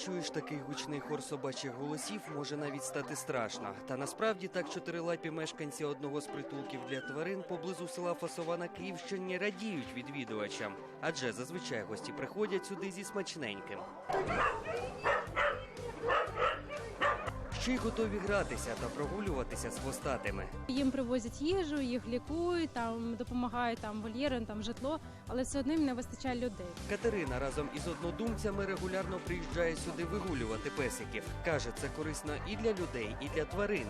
чуєш такий гучний хор собачих голосів, може навіть стати страшно. Та насправді так чотирилапі мешканці одного з притулків для тварин поблизу села Фасова на Київщині радіють відвідувачам, адже зазвичай гості приходять сюди зі смачненьким. Ще й готові гратися та прогулюватися з хвостатими. Їм привозять їжу, їх лікують, там допомагають там вольєри, там житло, але все одно їм не вистачає людей. Катерина разом із однодумцями регулярно приїжджає сюди вигулювати песиків. Каже, це корисно і для людей, і для тварин.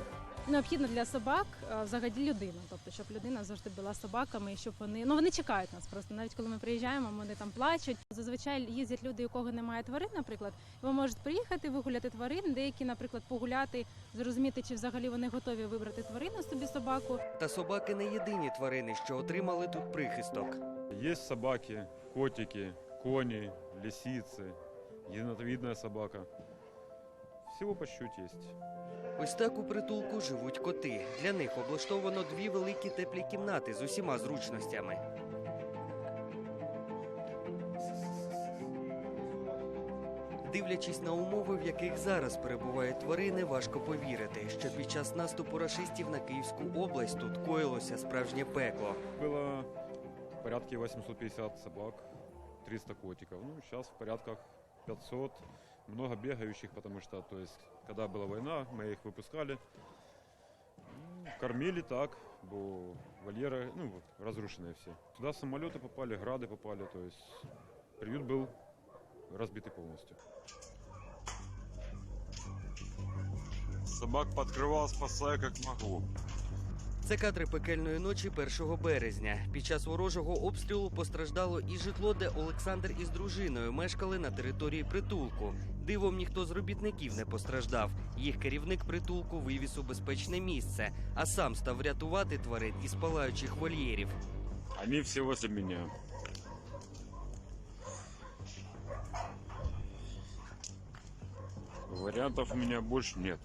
Необхідно для собак взагалі людина, тобто щоб людина завжди була з собаками, і щоб вони ну вони чекають нас просто. Навіть коли ми приїжджаємо, вони там плачуть. Зазвичай їздять люди, у кого немає тварин, наприклад, ви можуть приїхати вигуляти тварин. Деякі, наприклад, погуляти, зрозуміти, чи взагалі вони готові вибрати тварину собі собаку. Та собаки не єдині тварини, що отримали тут прихисток. Есть собаки, котики, кони, лисицы, енотовидная собака. Всего по чуть-чуть. Ось так у притулку живуть коти. Для них облаштовано дві великі теплі кімнати з усіма зручностями. Дивлячись на умови, в яких зараз перебувають тварини, важко повірити, що під час наступу рашистів на Київську область тут коїлося справжнє пекло. Было в порядке 850 собак, 300 котиков. Ну, сейчас в порядках 500. Много бегающих, потому что, то есть, когда была война, мы их выпускали. М, Кормили так, бо вольеры, ну, разрушенные все. Туда самолеты попали, грады попали, то есть приют был разбитый полностью. Собак подкрывал, спасая как могу. Це кадри пекельної ночі 1 березня. Під час ворожого обстрілу постраждало і житло, де Олександр із дружиною мешкали на території притулку. Дивом ніхто з робітників не постраждав. Їх керівник притулку вивіз у безпечне місце, а сам став рятувати тварин із палаючих вольєрів. Они все возле меня. Вариантов у меня больше нет.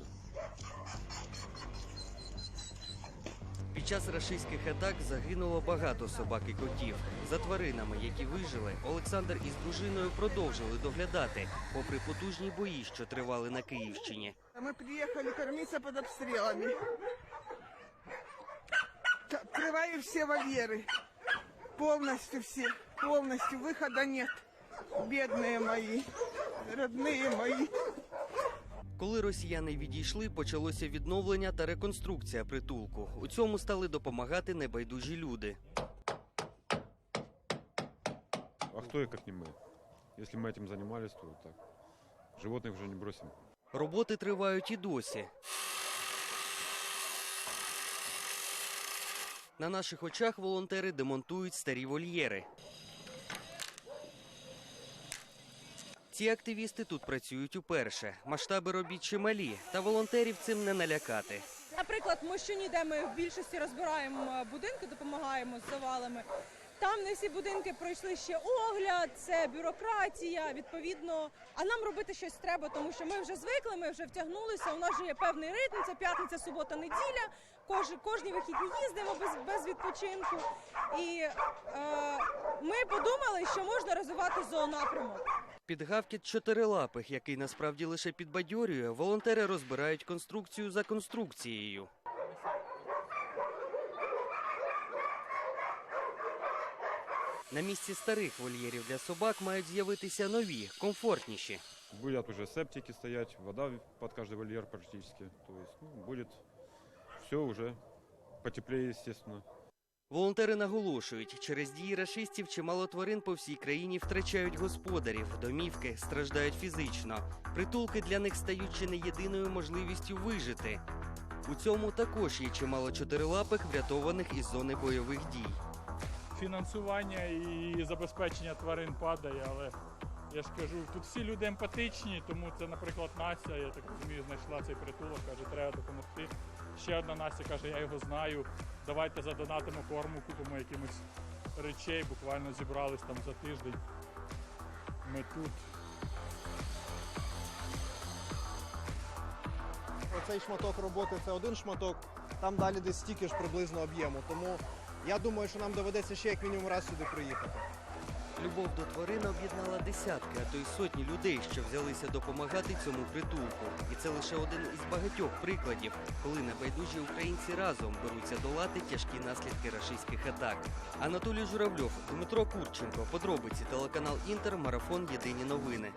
Під час рашистських атак загинуло багато собак і котів. За тваринами, які вижили, Олександр із дружиною продовжили доглядати, попри потужні бої, що тривали на Київщині. Мы приехали кормиться под обстрелами. Т- Открываю все вольеры. Полностью все. Полностью. Выхода нет. Бедные мои. Родные мои. Коли росіяни відійшли, почалося відновлення та реконструкція притулку. У цьому стали допомагати небайдужі люди. А кто и как не мы? Если мы этим занимались, то так. Животных уже не бросим. Роботи тривають і досі. На наших очах волонтери демонтують старі вольєри. Ці активісти тут працюють уперше. Масштаби робіт чималі, та волонтерів цим не налякати. Наприклад, в Мощуні, де ми в більшості розбираємо е, будинки, допомагаємо з завалами. Там не всі будинки пройшли ще огляд, це бюрократія. Відповідно, а нам робити щось треба, тому що ми вже звикли, ми вже втягнулися. У нас вже є певний ритм. Це п'ятниця, субота, неділя. Кож, кожні вихідні їздимо без, без відпочинку. І е, ми подумали, що можна розвивати зоонапрямок. Під гавкіт чотирилапих, який насправді лише підбадьорює, волонтери розбирають конструкцію за конструкцією. На місці старих вольєрів для собак мають з'явитися нові, комфортніші. Будут уже септики стоять, вода под каждый вольер практически. То есть ну, будет все уже потеплее, естественно. Волонтери наголошують, через дії рашистів чимало тварин по всій країні втрачають господарів, домівки страждають фізично. Притулки для них стають чи не єдиною можливістю вижити. У цьому також є чимало чотирилапих, врятованих із зони бойових дій. фінансування і забезпечення тварин падає, але я ж кажу, тут всі люди емпатичні, тому це, наприклад, Настя, я так розумію, знайшла цей притулок, каже, треба допомогти. Ще одна Настя каже, я його знаю. Давайте задонатимо корму, купимо якимось речей. Буквально зібрались там за тиждень. Ми тут. Оцей шматок роботи це один шматок, там далі десь стільки ж приблизно об'єму. Тому я думаю, що нам доведеться ще як мінімум раз сюди приїхати. Любов до тварин об'єднала десятки, а то й сотні людей, що взялися допомагати цьому притулку. І це лише один із багатьох прикладів, коли небайдужі українці разом беруться долати тяжкі наслідки рашистських атак. Анатолій Журавльов, Дмитро Курченко, подробиці телеканал Інтер, марафон Єдині новини.